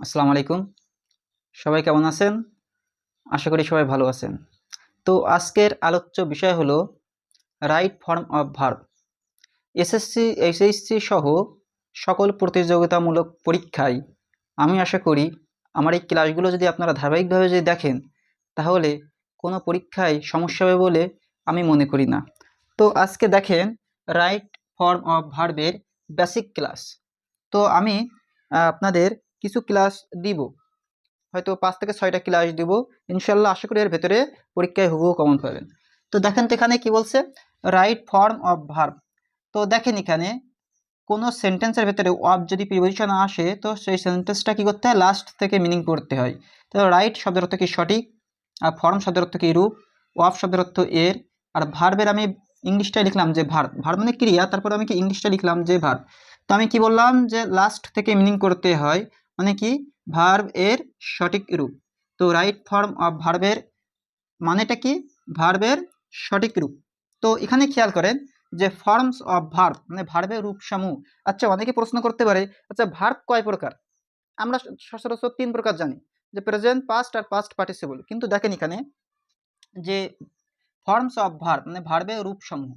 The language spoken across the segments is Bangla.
আসসালামু আলাইকুম। সবাই কেমন আছেন? আশা করি সবাই ভালো আছেন। তো আজকের আলোচ্য বিষয় হলো right form of verb. SSC, HSC সহ সকল প্রতিযোগিতামূলক পরীক্ষায় আমি আশা করি আমার এই ক্লাসগুলো যদি আপনারা ধারাবাহিকভাবে যদি দেখেন, তাহলে কোনো পরীক্ষায় সমস্যা হবে বলে আমি মনে করি না। তো আজকে দেখেন রাইট ফর্ম অফ ভার্বের বেসিক ক্লাস। তো আমি আপনাদের কিছু ক্লাস দিব। হয়তো পাঁচ থেকে ছয়টা ক্লাস দিব। ইনশাল্লাহ আশা করি এর ভেতরে পরীক্ষায় হুবহু কমন পাবেন। তো দেখেন তো এখানে কি বলছে? রাইট ফর্ম অফ ভার্ব তো দেখেন এখানে কোনো সেন্টেন্সের ভেতরে অফ যদি প্রিপোজিশন আসে, তো সেই সেন্টেন্সটা কী করতে হয়? লাস্ট থেকে মিনিং করতে হয়। তো রাইট শব্দের অর্থ কি সঠিক? আর ফর্ম শব্দের অর্থ কি রূপ? অফ শব্দের অর্থ এর। আর ভার্বের আমি ইংলিশটাই লিখলাম যে ভার্ব ভার্ব মানে ক্রিয়া, তারপরে আমি কি ইংলিশটা লিখলাম যে ভার্ব তো আমি কি বললাম যে লাস্ট থেকে মিনিং করতে হয়। মানে কি? ভার্ব এর সঠিক রূপ। তো রাইট ফর্ম অফ ভার্বের মানেটা কি? ভার্বের সঠিক রূপ। তো এখানে খেয়াল করেন যে ফর্মস অফ ভার্ব মানে ভার্বের রূপ সমূহ আচ্ছা অনেকে প্রশ্ন করতে পারে আচ্ছা ভার্ব কয় প্রকার? আমরা সচরাচর তিন প্রকার জানি, যে প্রেজেন্ট পাস্ট আর পাস্ট পার্টিসিপল কিন্তু দেখেন এখানে যে ফর্মস অফ ভার্ব মানে ভার্বের রূপ সমূহ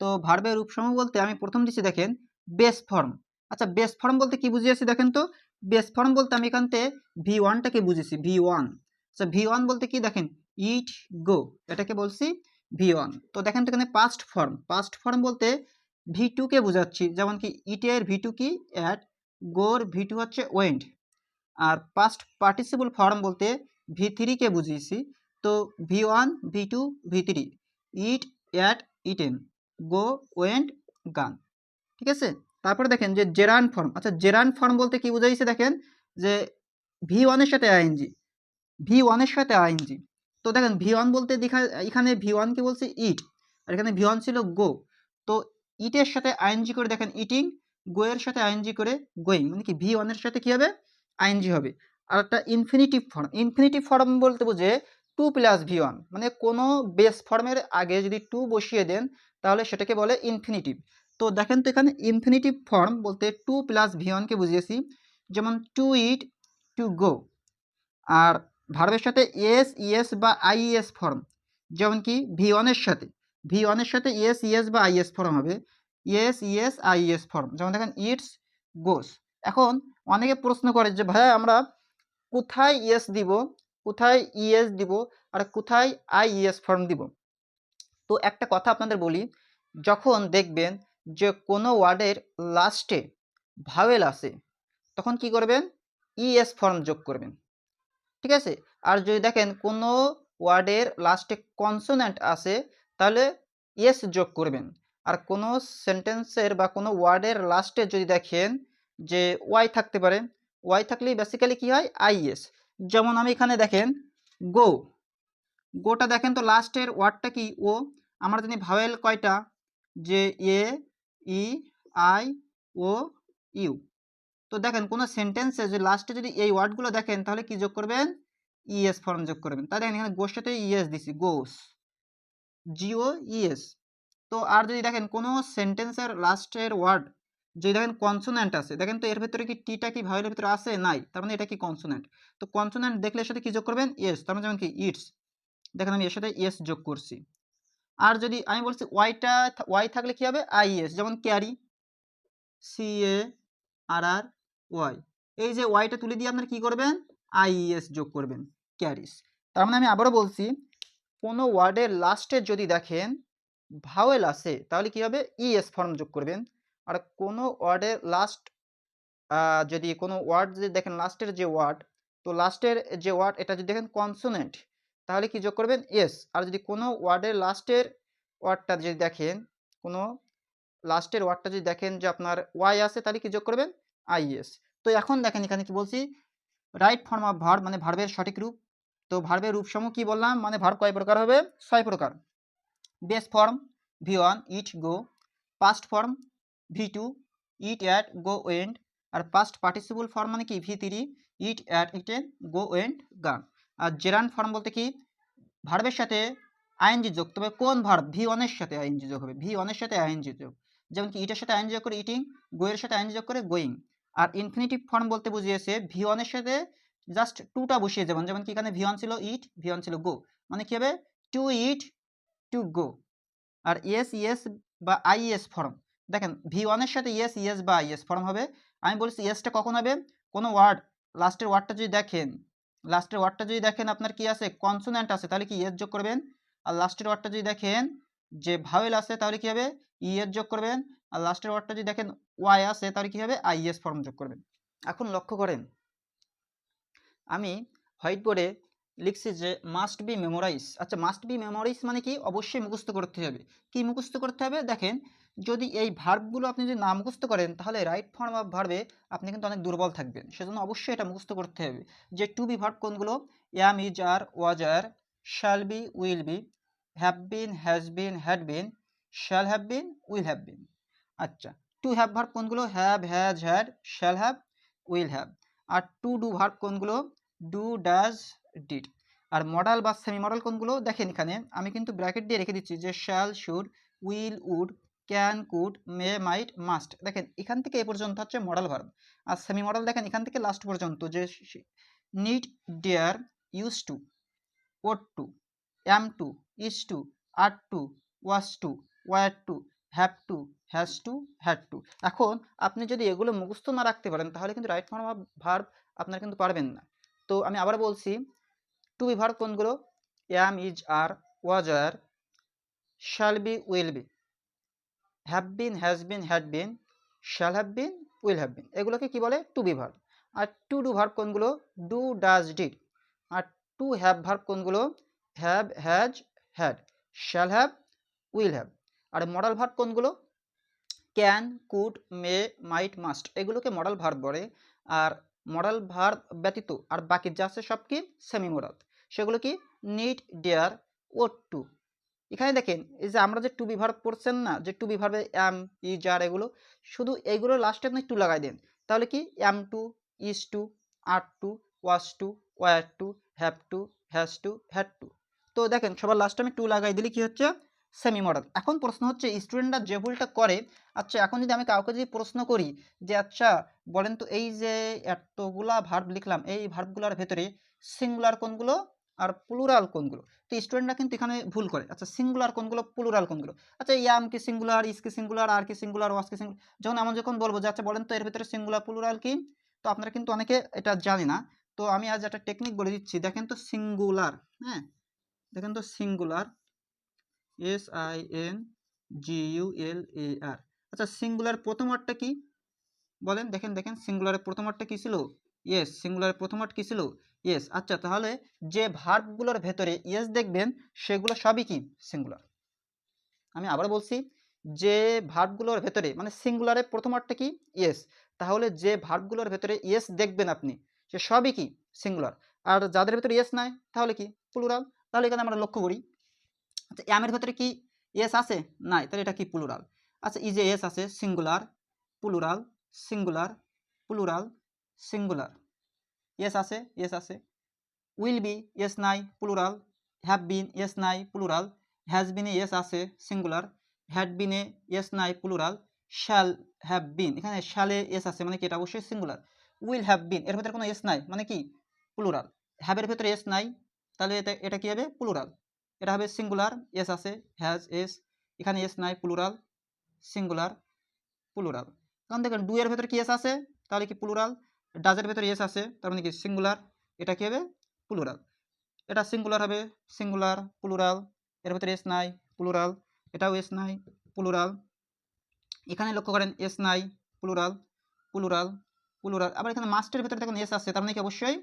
তো ভার্বের রূপ সমূহ বলতে আমি প্রথম দিচ্ছি দেখেন বেস ফর্ম আচ্ছা বেস ফর্ম বলতে কি বুঝিয়েছি দেখেন তো? বেস ফর্ম বলতে আমি এখান থেকে ভি ওয়ানটাকে বুঝেছি ভি ওয়ান আচ্ছা ভি ওয়ান বলতে কি দেখেন? ইট গো এটাকে বলছি ভি ওয়ান তো দেখেন তো এখানে পাস্ট ফর্ম পাস্ট ফর্ম বলতে ভি টুকে বোঝাচ্ছি, যেমন কি ইটের ভি টু কি? অ্যাট গোর ভি টু হচ্ছে ওয়েন্ড আর পাস্ট পার্টিসিপল ফর্ম বলতে ভি থ্রিকে বুঝিয়েছি, তো V one V two V three eat ate eaten go went gone ঠিক আছে? তারপরে দেখেন যে জেরান ফর্ম আচ্ছা জেরান ফর্ম বলতে কি বুঝাইছে দেখেন? যে ভি ওয়ানের সাথে আইএনজি ভি ওয়ানের সাথে আইএনজি তো দেখেন ভি ওয়ান বলতে এখানে ভি ওয়ান কি বলছে? ইট আর এখানে ভি ওয়ান ছিল গো তো ইটের সাথে আইএনজি করে দেখেন ইটিং গো এর সাথে আইএনজি করে গোয়িং মানে কি ভি ওয়ানের সাথে কি হবে? আইএনজি হবে। আর একটা ইনফিনিটিভ ফর্ম ইনফিনিটিভ ফর্ম বলতে বুঝে টু প্লাস ভি ওয়ান মানে কোনো বেস ফর্মের আগে যদি টু বসিয়ে দেন, তাহলে সেটাকে বলে ইনফিনিটিভ তো দেখেন তো এখানে ইনফিনিটিভ ফর্ম বলতে টু প্লাস ভি ওয়ানকে বুঝিয়েছি, যেমন টু ইট টু গো আর ভার্বের সাথে এস ইএস বা আইএস ফর্ম যেমন কি ভি ওয়ানের সাথে ভি ওয়ানের সাথে এস ইএস বা আইএস ফর্ম হবে এস ইএস আইএস ফর্ম যেমন দেখেন ইটস গোস এখন অনেকে প্রশ্ন করে যে ভাই আমরা কোথায় ইএস দিব, কোথায় ইএস দিব আর কোথায় আইএস ফর্ম দিব? তো একটা কথা আপনাদের বলি, যখন দেখবেন যে কোনো ওয়ার্ডের লাস্টে ভাওয়েল আছে, তখন কি করবেন? ইএস ফর্ম যোগ করবেন। ঠিক আছে? আর যদি দেখেন কোনো ওয়ার্ডের লাস্টে কনসোনেন্ট আছে, তাহলে এস যোগ করবেন। আর কোনো সেন্টেন্সের বা কোনো ওয়ার্ডের লাস্টে যদি দেখেন যে ওয়াই থাকতে পারে, ওয়াই থাকলে বেসিক্যালি কি হয়? আইএস। যেমন আমি এখানে দেখেন, গো। গোটা দেখেন তো লাস্টের ওয়ার্ডটা কি? ও। আমরা জানি ভাওয়েল কয়টা? যে এ ই, আই, ও, ইউ। তো দেখেন, কোনো সেন্টেন্সে যে লাস্টে যদি এই ওয়ার্ডগুলো দেখেন, তাহলে কি যোগ করবেন? ইএস ফর্ম যোগ করবেন। তাই দেখেন, এখানে সাথে ইএস দিছি গোস জিও ইএস তো আর যদি দেখেন, কোনো সেন্টেন্সের লাস্টের ওয়ার্ড যদি দেখেন কনসোনেন্ট আছে, দেখেন তো এর ভিতরে কি টিটা কি ভাইলের ভিতরে আছে? নাই। তার মানে এটা কি কনসোনেন্ট তো কনসোনেন্ট দেখলে এর সাথে কি যোগ করবেন? ইয়েস তার মানে যেমন কি ইটস দেখেন আমি এর সাথে ইয়েস যোগ করছি। আর যদি আমি বলছি ওয়াইটা ওয়াই থাকলে কি হবে? আইএস যেমন carry C A R R Y এই যে ওয়াইটা তুলে দিয়ে আপনার কি করবেন? আইএস যোগ করবেন ক্যারিস তার মানে আমি আবারও বলছি, কোনো ওয়ার্ডের লাস্টে যদি দেখেন ভাওয়েল আছে, তাহলে কি হবে? ইএস ফর্ম যোগ করবেন। আর কোনো ওয়ার্ডের লাস্ট যদি কোনো ওয়ার্ড যদি দেখেন লাস্টের যে ওয়ার্ড তো লাস্টের যে ওয়ার্ড এটা যদি দেখেন কনসোনেন্ট তাহলে কি যোগ করবেন? এস আর যদি কোনো ওয়ার্ডের লাস্টের ওয়ার্ডটা যদি দেখেন, কোনো লাস্টের ওয়ার্ডটা যদি দেখেন যে আপনার ওয়াই আছে, তাহলে কি যোগ করবেন? আইএস তো এখন দেখেন, এখানে কি বলছি? রাইট ফর্ম অফ ভার্ব মানে ভার্বের সঠিক রূপ। তো ভার্বের রূপসমূহ কি বললাম? মানে ভার্ব কয় প্রকার হবে? ছয় প্রকার। Base form V one eat go past form V two eat ate go went আর পাস্ট পার্টিসিপল ফর্ম মানে কি? V three eat ate eaten go went gone আর জেরান ফর্ম বলতে কি? ভার্বের সাথে আইএনজি যোগ, তবে কোন ভার্ব ভি ওয়ানের সাথে আইএনজি যোগ হবে। ভি ওয়ানের সাথে আইএনজি যোগ। যেমন কি, ইটের সাথে আইএনজি যোগ করে ইটিং, গোয়ের সাথে আইএনজি যোগ করে গোয়িং। আর ইনফিনিটিভ ফর্ম বলতে বুঝিয়েছে ভি ওয়ানের সাথে জাস্ট টুটা বসিয়ে যেমন যেমন কি, এখানে ভি ওয়ান ছিল ইট, ভি ওয়ান ছিল গো। মানে কি হবে? To eat, to go. R yes yes বা আইএস ফর্ম। দেখেন, ভি ওয়ানের সাথে ইয়েস ইয়েস বা আইএস ফর্ম হবে। আমি বলছি ইয়েসটা কখন হবে? কোনো ওয়ার্ড, লাস্টের ওয়ার্ডটা যদি দেখেন লাস্টের ওয়ার্ডটা যদি দেখেন আপনার কি আছে? কনসোনেন্ট আছে, তাহলে কি ইয়েস যোগ করবেন? আর লাস্টের ওয়ার্ডটা যদি দেখেন, যে ভাওয়েল আছে, তাহলে কি হবে? ইএস যোগ করবেন। আর লাস্টের ওয়ার্ডটা যদি দেখেন ওয়াই আছে, তাহলে কি হবে? আইএস ফর্ম যোগ করবেন। এখন লক্ষ্য করেন, আমি হোয়াইট বোর্ডে লিখছি যে মাস্ট বি মেমোরাইজ আচ্ছা মাস্ট বি মেমোরাইজ মানে কি? অবশ্যই মুখস্থ করতে হবে। কি মুখস্থ করতে হবে? দেখেন যদি এই ভার্বগুলো আপনি যদি না মুখস্থ করেন, তাহলে রাইট ফর্ম অফ ভার্বে আপনি কিন্তু অনেক দুর্বল থাকবেন। সেজন্য অবশ্যই এটা মুখস্থ করতে হবে যে টু বি ভার্ব কোনগুলো? Am is are was R shall be will be have been has been had been shall have been will have been আচ্ছা টু হ্যাভ ভার্ব কোনগুলো? Have has had shall have will have R to do verb কোনগুলো? ডু ডাজ ডিড আর মডাল বা সেমি মডেল কোনগুলো? দেখেন এখানে আমি কিন্তু ব্র্যাকেট দিয়ে রেখে দিচ্ছি যে shall should will would can could may might must দেখেন, এখান থেকে এ পর্যন্ত হচ্ছে মডেল ভার্ব আর সেমি মডেল দেখেন, এখান থেকে লাস্ট পর্যন্ত যে need dare use to ought to am to is to are to was to were to have to has to had to এখন আপনি যদি এগুলো মুখস্থ না রাখতে পারেন, তাহলে কিন্তু রাইট ফর্ম অফ ভার্ব আপনারা কিন্তু পারবেন না। তো আমি আবার বলছি টু বি ভার্ব কোনগুলো? Am is are was R shall be will be have been has been had been shall have been will have been এগুলোকে কি বলে? টু বি ভার্ব আর টু ডু ভার্ব কোনগুলো? ডু ডাজ ডিড আর টু হ্যাভ ভার্ব কোনগুলো? Have has had shall have will have R modal verb কোনগুলো? Can could may might must এগুলোকে মডাল ভার্ব বলে। আর মডাল ভার্ব ব্যতীত আর বাকি যা আছে সব কি? সেমি মডাল সেগুলো কি? নিড ডেয়ার ও টু এখানে দেখেন, এই যে আমরা যে টু বি ভার্ব পড়ছেন না, যে টু বি ভার্বে অ্যাম ইজ আর এগুলো, শুধু এগুলো লাস্টে আপনি টু লাগাই দেন। তাহলে কি? Am to is to are to was to were to have to has to had to তো দেখেন, সবার লাস্টে আমি টু লাগাই দিলে কি হচ্ছে? সেমি মডেল এখন প্রশ্ন হচ্ছে স্টুডেন্টরা যে ভুলটা করে আচ্ছা এখন যদি আমি কাউকে যদি প্রশ্ন করি যে আচ্ছা বলেন তো এই যে এতগুলা ভার্ব লিখলাম, এই ভার্বগুলোর ভেতরে সিঙ্গুলার কোনগুলো? আর প্লুরাল কোনগুলো? তো স্টুডেন্টরা কিন্তু এখানে ভুল করে। আচ্ছা সিঙ্গুলার কোনগুলো? প্লুরাল কোনগুলো? আচ্ছা ইয়াম কি সিঙ্গুলার ইস কি সিঙ্গুলার আর কি সিঙ্গুলার ওয়াস কি সিঙ্গুলার যখন আমরা যখন বলব যে আচ্ছা বলেন তো, এর ভিতরে সিঙ্গুলার প্লুরাল কি? তো আপনারা কিন্তু অনেকে এটা জানি না। তো আমি আজ একটা টেকনিক বলে দিচ্ছি। দেখেন তো সিঙ্গুলার হ্যাঁ? দেখেন তো singular S I N G U L A R আচ্ছা সিঙ্গুলার প্রথম ওয়ার্ডটা কি? বলেন, দেখেন দেখেন সিঙ্গুলারের প্রথম ওয়ার্ডটা কি ছিল? ইয়েস সিঙ্গুলারের প্রথম ওয়ার্ড কি ছিল? ইয়েস আচ্ছা তাহলে যে ভার্বগুলোর ভেতরে ইয়েস দেখবেন, সেগুলো সবই কি? সিঙ্গুলার আমি আবার বলছি, যে ভার্বগুলোর ভেতরে মানে সিঙ্গুলারের প্রথম ওয়ার্ডটা কি? ইয়েস তাহলে যে ভার্বগুলোর ভেতরে ইয়েস দেখবেন আপনি, সে সবই কি? সিঙ্গুলার আর যাদের ভেতরে ইয়েস নাই, তাহলে কি? প্লুরাল তাহলে এখানে আমরা লক্ষ্য করি আচ্ছা অ্যামের ভেতরে কি ইয়েস আছে? নাই, তাহলে এটা কি প্লুরাল আচ্ছা এই যে এস আছে singular plural singular plural singular yes আছে ইয়েস আছে উইল বি ইয়েস নাই প্লুরাল হ্যাভ বিন ইয়েস নাই প্লুরাল হ্যাজ বিনে ইয়েস আছে সিঙ্গুলার হ্যাড বিনে ইয়েস নাই প্লুরাল শ্যাল হ্যাভ বিন এখানে শ্যালে ইয়েস আছে মানে কি? এটা অবশ্যই সিঙ্গুলার উইল হ্যাভ বিন এর ভেতরে কোনো ইয়েস নাই মানে কি? প্লুরাল হ্যাভের ভেতরে এস নাই তাহলে এটা এটা কী হবে? প্লুরাল এটা হবে সিঙ্গুলার এস আছে হ্যাজ এস এখানে এস নাই প্লুরাল সিঙ্গুলার প্লুরাল কারণ দেখেন ডু ভেতরে কি এস আছে তাহলে কি প্লুরাল ডাজের ভেতরে এস আছে, তার মানে কি সিঙ্গুলার এটা কি হবে? প্লুরাল এটা সিঙ্গুলার হবে সিঙ্গুলার প্লুরাল এর ভেতরে এস নাই প্লুরাল এটাও এস নাই প্লুরাল এখানে লক্ষ্য করেন এস নাই প্লুরাল প্লুরাল প্লুরাল আবার এখানে মাস্টের ভেতরে দেখুন এস আছে, তার মানে কি অবশ্যই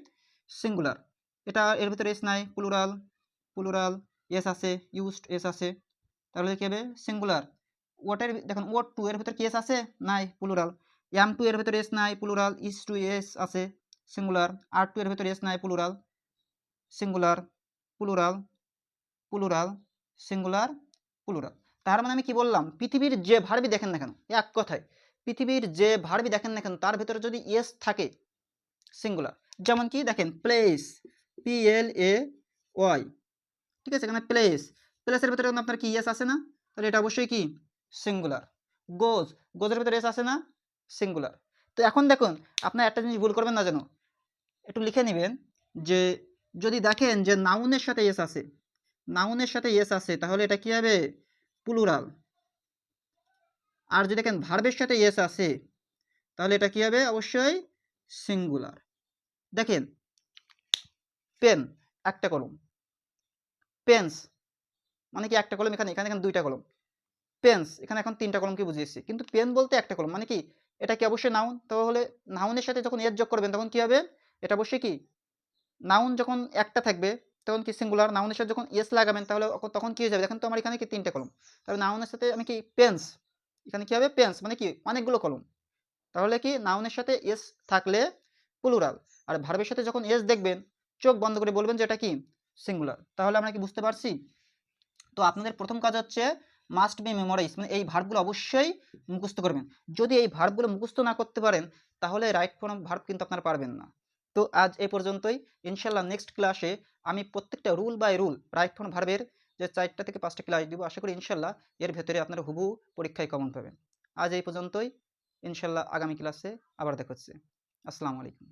সিঙ্গুলার এটা এর ভেতরে এস নাই প্লুরাল প্লুরাল এস আছে ইউজড এস আছে। তাহলে কি হবে? সিঙ্গুলার ওয়াটের দেখুন ওয়াট টু এর ভেতরে কি এস আছে? নাই প্লুরাল এম টু এর ভেতরে এস নাই প্লুরাল ইস টু এস আছে সিঙ্গুলার আর টু এর ভেতরে এস নাই plural singular plural plural singular plural তার মানে আমি কি বললাম? পৃথিবীর যে ভার্বি দেখেন না কেন, এক কথায়, পৃথিবীর যে ভার্বি দেখেন না কেন, তার ভেতরে যদি এস থাকে সিঙ্গুলার যেমন কি দেখেন plays P L A Y ঠিক আছে? এখানে প্লেস প্লেসের ভেতরে আপনার কি এস আছে না? তাহলে এটা অবশ্যই কি? সিঙ্গুলার গোজ, গোজের ভেতরে এস আছে না? সিঙ্গুলার তো এখন দেখুন, আপনার একটা জিনিস ভুল করবেন না যেন। একটু লিখে নেবেন যে, যদি দেখেন যে নাউনের সাথে এস আছে নাউনের সাথে এস আছে, তাহলে এটা কি হবে? প্লুরাল আর যদি দেখেন ভার্বের সাথে এস আছে, তাহলে এটা কি হবে? অবশ্যই সিঙ্গুলার দেখেন পেন একটা কলম। পেন্স মানে কি একটা কলম? এখানে এখানে এখানে দুইটা কলম। পেন্স এখানে এখন তিনটা কলমকে বুঝিয়েছি। কিন্তু পেন বলতে একটা কলম মানে কি? এটা কি অবশ্যই নাউন তাহলে নাউনের সাথে যখন এর যোগ করবেন, তখন কি হবে? এটা অবশ্যই কি? নাউন যখন একটা থাকবে, তখন কি সিঙ্গুলার নাউনের সাথে যখন এস লাগাবেন, তাহলে তখন কি হয়ে যাবে? দেখেন তো আমার এখানে কি তিনটা কলম তাহলে নাউনের সাথে আমি কি? পেন্স এখানে কি হবে? পেন্স মানে কি? অনেকগুলো কলম তাহলে কি? নাউনের সাথে এস থাকলে প্লুরাল আর ভার্বের সাথে যখন এস দেখবেন, চোখ বন্ধ করে বলবেন যে এটা কি? সিঙ্গুলার তাহলে আমরা কি বুঝতে পারছি? তো আপনাদের প্রথম কাজ হচ্ছে মাস্ট বি মেমোরাইজ মানে এই ভার্বগুলো অবশ্যই মুখস্থ করবেন। যদি এই ভার্বগুলো মুখস্থ না করতে পারেন, তাহলে রাইট ফর্ম ভার্ব কিন্তু আপনারা পারবেন না। তো আজ এই পর্যন্তই। ইনশাল্লাহ নেক্সট ক্লাসে আমি প্রত্যেকটা rule by rule right form ভার্বের যে চারটা থেকে পাঁচটা ক্লাস দিব, আশা করি ইনশাল্লাহ এর ভেতরে আপনারা হুবু পরীক্ষায় কমন পাবেন। আজ এই পর্যন্তই। ইনশাল্লাহ আগামী ক্লাসে আবার দেখা আসসালামু আলাইকুম।